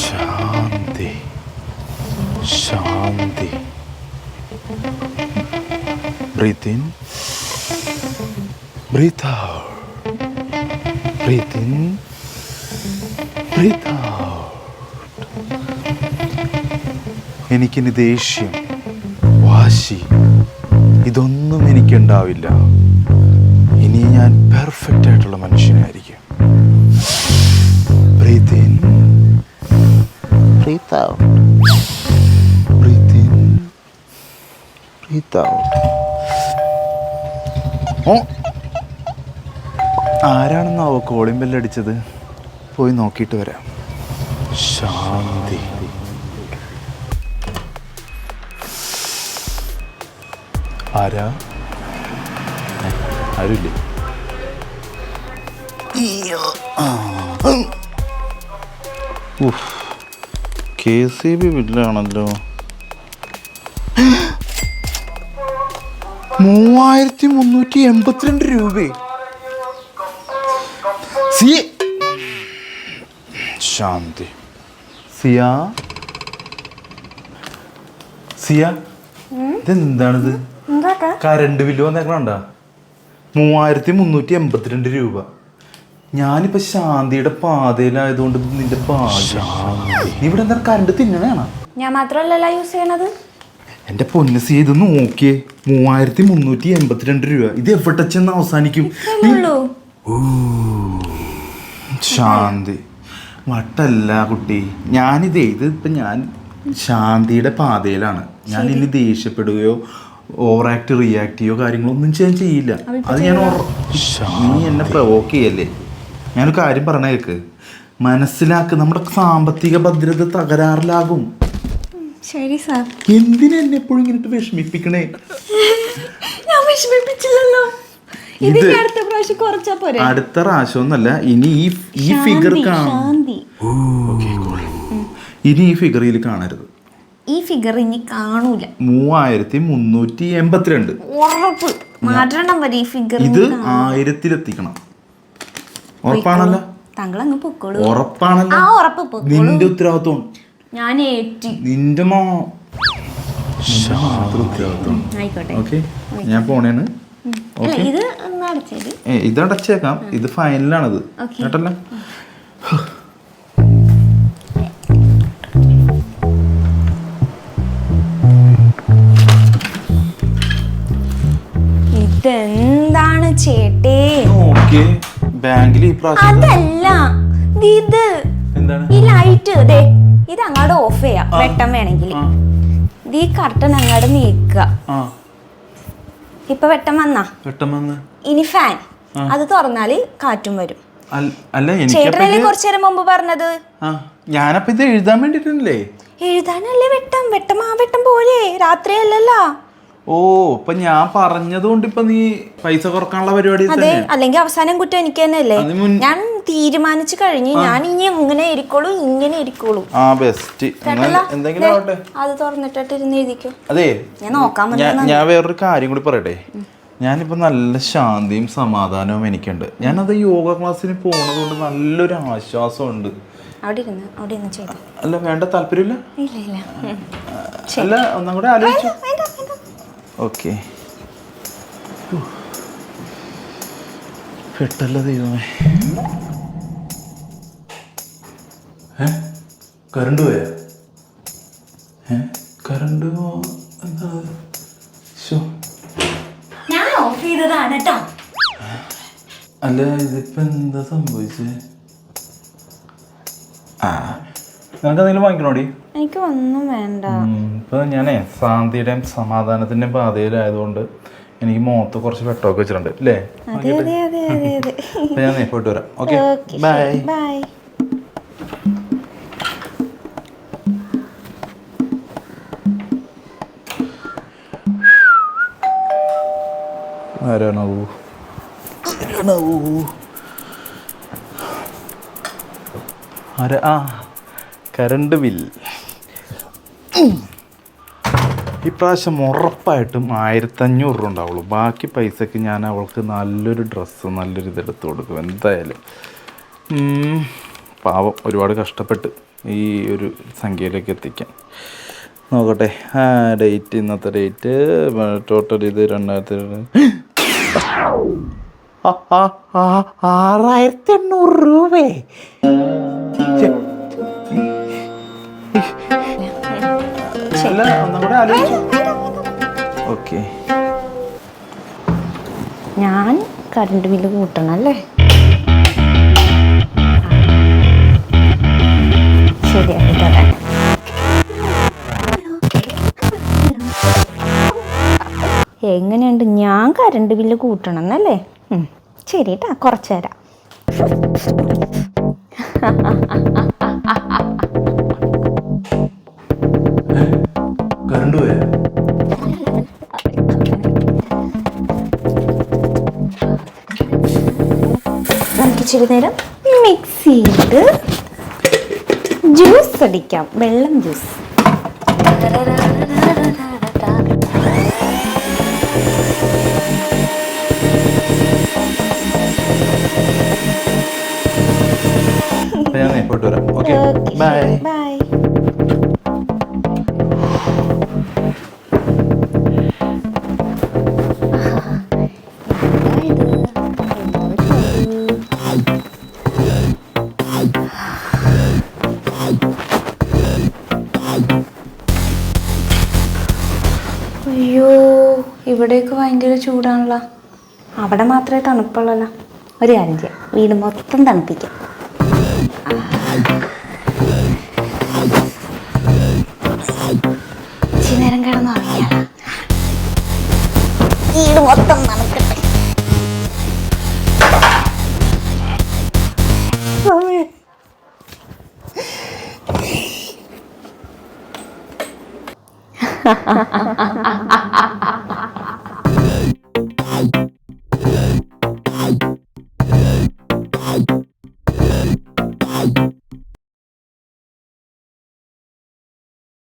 Shanti. Shanti. Breathe in breathe out breathe in breathe out എനിക്കിനി ദേഷ്യം വാശി ഇതൊന്നും എനിക്കുണ്ടാവില്ല. ഇനി ഞാൻ പെർഫെക്റ്റ് ആയിട്ടുള്ള മനുഷ്യനായിരിക്കും ബ്രീത്ത് ഔട്ട് ബ്രീത്ത് Oh. ആരാണെന്ന് അവ ഓ ആരാണെന്നാവോ കോളിംഗ് ബെല്ലടിച്ചത് പോയി നോക്കിയിട്ട് വരാം. ശാന്തി. ആരാ? ആരുമില്ലേ ആരുമില്ലേ കെ സി ബി ബില്ലാണല്ലോ. മൂവായിരത്തി മുന്നൂറ്റി എൺപത്തിരണ്ട് രൂപ. സി. ശാന്തി. സിയ. സിയ ഇതെന്താണിത്? കരണ്ട് കറണ്ട് ബില്ല് വന്നേക്കണണ്ട മൂവായിരത്തി മുന്നൂറ്റി എൺപത്തിരണ്ട് രൂപ. ഞാനിപ്പോ ശാന്തിയുടെ പാതയിലായതുകൊണ്ട് ഇത് നിന്റെ ഭാഗ്യം. നീ ഇവിടെ എന്താ കരണ്ട് തിന്നണേണ ഞാൻ മാത്രമല്ലല്ലോ യൂസ് ചെയ്യണത്. എന്റെ പൊന്നു സി ഇത് നോക്കിയേ മൂവായിരത്തി മുന്നൂറ്റി എൺപത്തിരണ്ട് രൂപ. ഇത് എവിടെ ചെന്ന് അവസാനിക്കും? ശാന്തി. വട്ടല്ല കുട്ടി. ഞാനിതേ ഇത് ഇപ്പം ഞാൻ ശാന്തിയുടെ പാതയിലാണ്. ഞാൻ ഇനി ദേഷ്യപ്പെടുകയോ ഓവർ ആക്ട് റിയാക്ട് ചെയ്യോ കാര്യങ്ങളൊന്നും ഞാൻ ചെയ്യില്ല. അത് ഞാൻ ഉറ- നീ എന്നെ പ്രവോക്ക് ചെയ്യല്ലേ? ഞാനൊരു കാര്യം പറഞ്ഞ കേക്ക്. മനസ്സിലാക്ക് നമ്മുടെ സാമ്പത്തിക ഭദ്രത തകരാറിലാകും. ശരി സാർ. എന്തിനാ എന്നെ എപ്പോഴും ഇങ്ങനെ വിഷമിപ്പിക്കണേ? ഞാൻ വിഷമിപ്പിച്ചില്ലല്ലോ. ഇത് അടുത്ത പ്രാവശ്യം കുറച്ചാ പോരെ. അടുത്ത പ്രാവശ്യമൊന്നല്ല ഇനി ഈ ഈ ഫിഗർ ശാന്തി, ഇനി ഈ ഫിഗറിൽ കാണരുത്. ഈ ഫിഗർ ഇനി കാണൂല. മൂവായിരത്തി മുന്നൂറ്റി എൺപത്തിരണ്ട്. ഉറപ്പ്. മാറ്റണം വരെ ഈ ഫിഗർ ഇത് ആയിരത്തിലെത്തിക്കണം. ഉറപ്പാണല്ലോ? താങ്കൾ അങ്ങ് പൊക്കോളൂ. ഉറപ്പാണല്ലോ? ആ ഉറപ്പ് പൊക്കോളൂ. നിന്റെ ഉത്തരവാദിത്വം. ഞാൻ ഏറ്റി. നിന്റെ മോ നിന്റെ മാത്രം ഉത്തരവാദിത്വം. ആയിക്കോട്ടെ. ഓക്കെ. ഞാൻ പോണേണ്. അല്ല ഇത് ഒന്ന് അടച്ചേര്. ഏ ഇത് അടച്ചേക്കാം. ഇത് ഫൈനലാണത്. Okay. കേട്ടല്ലോ? ഇതെന്താണ് ചേട്ടേ? ഓക്കെ. ബാങ്കിൽ ഈ പ്രാവശ്യം അതല്ല. ദേ ഇത്. എന്താണ്? ഈ ലൈറ്റ്. ദേ ഇത് അങ്ങോട്ട് ഓഫ് ചെയ്യാം. വെട്ടം വേണമെങ്കിൽ. ആ. ഈ കർട്ടൻ അങ്ങോട്ട് നീക്കുക. ആ. ഇപ്പൊ വെട്ടം വന്നാ? വെട്ടം വന്ന്? ഇനി ഫാൻ. അത് തുറന്നാൽ കാറ്റും വരും. അല്ല- എനിക്ക് ചേട്ടനല്ലേ കുറച്ചു നേരം മുമ്പ് പറഞ്ഞത്? ആ. ഞാനപ്പോ ഇത് എഴുതാൻ വേണ്ടിട്ടല്ലേ എഴുതാനല്ലേ വെട്ടം? വെട്ടം ആ വെട്ടം പോലെ. രാത്രിയല്ലല്ലോ. ഓ ഇപ്പൊ ഞാൻ പറഞ്ഞതുകൊണ്ട് ഇപ്പൊ നീ പൈസ കുറക്കാനുള്ള പരിപാടി അതെ അല്ലെങ്കിൽ അവസാനം കുറ്റം എനിക്ക് തന്നെയല്ലേ അല്ലേ? ഞാൻ തീരുമാനിച്ചു കഴിഞ്ഞു ഞാൻ ഇനി അങ്ങനെ ഇരിക്കോളൂ ഇങ്ങനെ ഇരിക്കോളൂ. ആ ബെസ്റ്റ് എന്തെങ്കിലും ആവട്ടെ. അത് തുറന്നിട്ടിട്ട് ഇരുന്ന് എഴുതിക്കോ. അതെ ഞാൻ നോക്കാൻ ഞാൻ വേറൊരു കാര്യം കൂടി പറയട്ടെ. ഞാനിപ്പോ നല്ല ശാന്തിയും സമാധാനവും എനിക്കുണ്ട്. ഞാനത് യോഗ ക്ലാസ്സിന് പോണത് കൊണ്ട് നല്ലൊരു ആശ്വാസമുണ്ട്. അല്ല വേണ്ട താല്പര്യമില്ല? അല്ല ഒന്നും കൂടെ ആലോചിച്ചു. ഓക്കെ. പെട്ടല്ല ദൈവമേ. ഏ? കറണ്ട് പോയ? ഏ? കറണ്ട് പോ- എന്താ? ശോ ഞാൻ ഓഫ് ചെയ്തതാണ് കേട്ടോ അല്ല ഇതിപ്പോ എന്താ സംഭവിച്ചേ? ആ. നിനക്ക് എന്തെങ്കിലും വാങ്ങിക്കണോടി? എനിക്ക് ഒന്നും വേണ്ട. ഇപ്പൊ ഞാനേ ശാന്തിയുടെയും സമാധാനത്തിന്റെയും പാതയിലായതുകൊണ്ട് എനിക്ക് മുഖത്ത് കുറച്ച് വെട്ടമൊക്കെ വെച്ചിട്ടുണ്ട് അല്ലേ ഞാൻ പോയിട്ട് വരാം. Okay bye. ബൈ. ആരാണാവൂ ആരാണാവൂ ആരാ? ആ കറണ്ട് ബിൽ. ഇപ്രാവശ്യം ഉറപ്പായിട്ടും ആയിരത്തഞ്ഞൂറ് രൂപ ഉണ്ടാവുള്ളൂ. ബാക്കി പൈസക്ക് ഞാൻ അവൾക്ക് നല്ലൊരു ഡ്രസ്സ് നല്ലൊരു ഇതെടുത്ത് കൊടുക്കും. എന്തായാലും. പാവം ഒരുപാട് കഷ്ടപ്പെട്ട് ഈ ഒരു സംഖ്യയിലേക്ക് എത്തിക്കാൻ. നോക്കട്ടെ. ആ ഡേറ്റ് ഇന്നത്തെ ഡേറ്റ് ടോട്ടൽ ഇത് രണ്ടായിരത്തി ആറായിരത്തി എണ്ണൂറ് രൂപയെ അല്ല? ഒന്നും കൂടെ ആലോചിച്ചു ഓക്കെ. ഞാൻ കറണ്ട് ബില്ല് കൂട്ടണം അല്ലേ? ശരിയാക്കി തരാം. എങ്ങനെയുണ്ട്? ഞാൻ കറണ്ട് ബില്ല് കൂട്ടണം എന്നല്ലേ? ശരി കേട്ടാ കുറച്ചു തരാം. ഇച്ചിരി നേരം മിക്സ് ചെയ്ത് ജ്യൂസ് അടിക്കാം. വെള്ളം ജ്യൂസ് ഭയങ്കര ചൂടാണല്ലോ. അവിടെ മാത്രമേ തണുപ്പുള്ളല്ലോ. ഒരു കാര്യം ചെയ്യാം. വീട് മൊത്തം തണുപ്പിക്കാം. ഇച്ചിരി നേരം കിടന്ന് ഉറങ്ങിയാലോ? വീട് മൊത്തം തണുക്കട്ടെ.